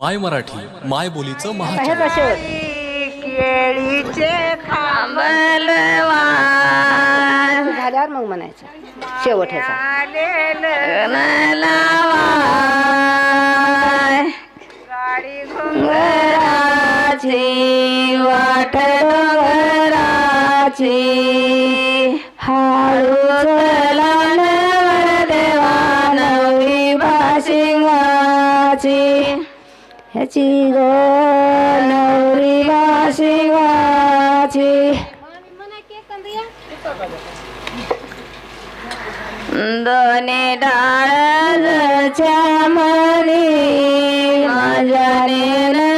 माय मराठी माय बोलीचं शेवट केळीचे झाल्यावर मग म्हणायचं. शेवट ह्याचा. वाट હેચી ગો નવરી વાસી વાચી દોને ડાળ છે મરી મજાને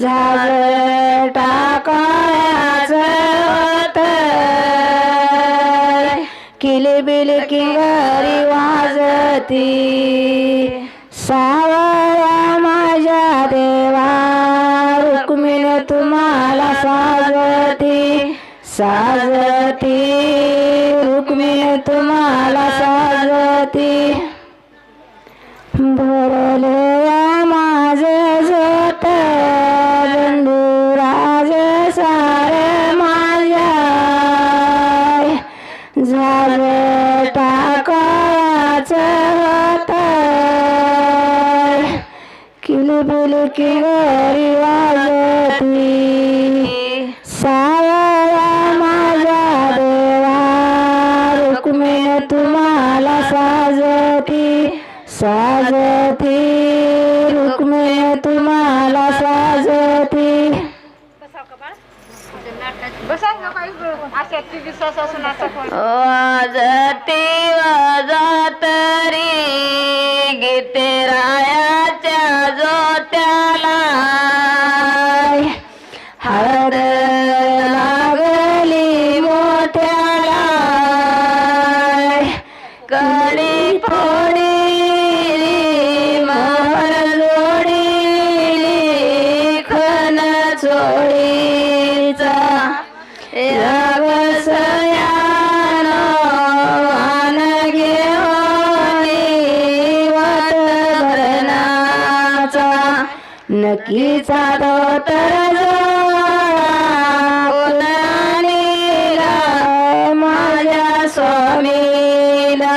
झाज टाकायच होत किलबिल किंगारी वाजती. सावळ्या माझ्या देवा रुक्मिण तुम्हाला साजती. साजती रुक्मिण तुम्हाला साजती. किलबिल किलरी वाजती. सावळा माझ्या देवा रुक्मिण तुम्हाला साजती. साजती रुक्मिण तुम्हाला साजती. वाजती वाजतरी गीते राया नकीचा धोतर जोडा माझ्या स्वामीला.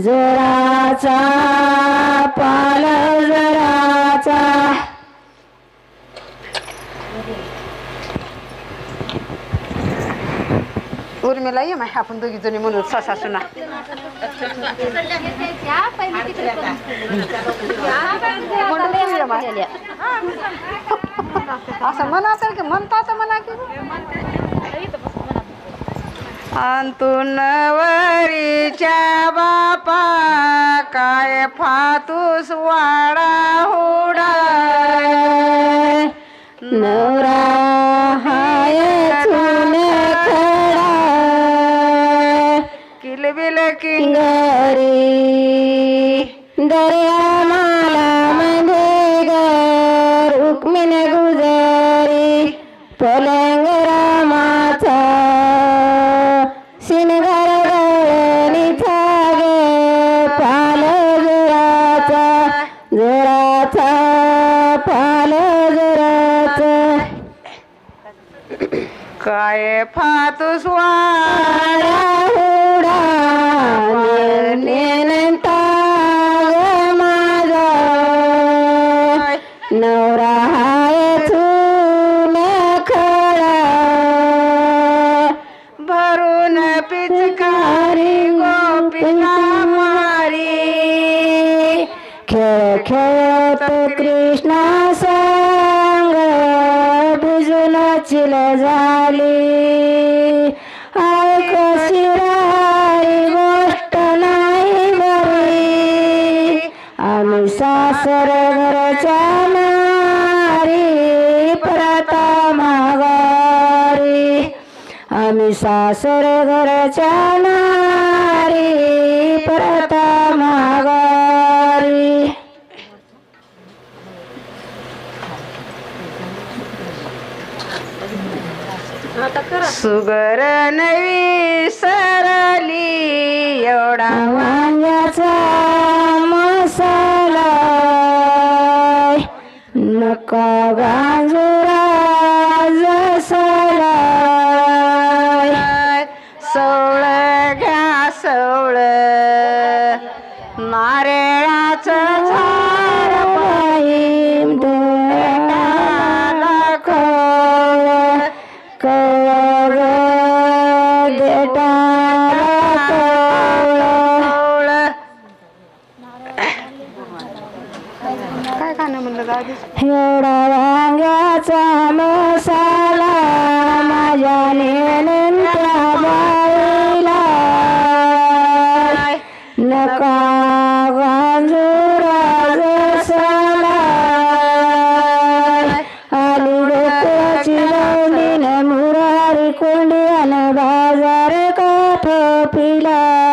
जराचा पाल जराचा उर्मिला ये माय आपण दोघी जणी म्हणून ससा सुना म्हणून ये माय. असं की म्हणता तर म्हणा की अंतून वरीच्या बापा काय फातूस वाडा हुडा. नवरा हाय खडा. किलबिल किंगारी काय फातू वाडा हुडा नेनता माझा. नवरा हाय चून खडा भरून पिचकारी गोपिका सासर घरच्या नारी प्रता माघारी. आम्ही सासर घरच्या नारी प्रता माघारी. सुगर नवी सवळ घ्या सवळ एवढा वांग्याचा मसाला माझ्या नेनंत्या बाईला. नका गांजुरा जसला आली गोकुळाची लावली न मुरारी कोंडी अन बाजार काठ पिला.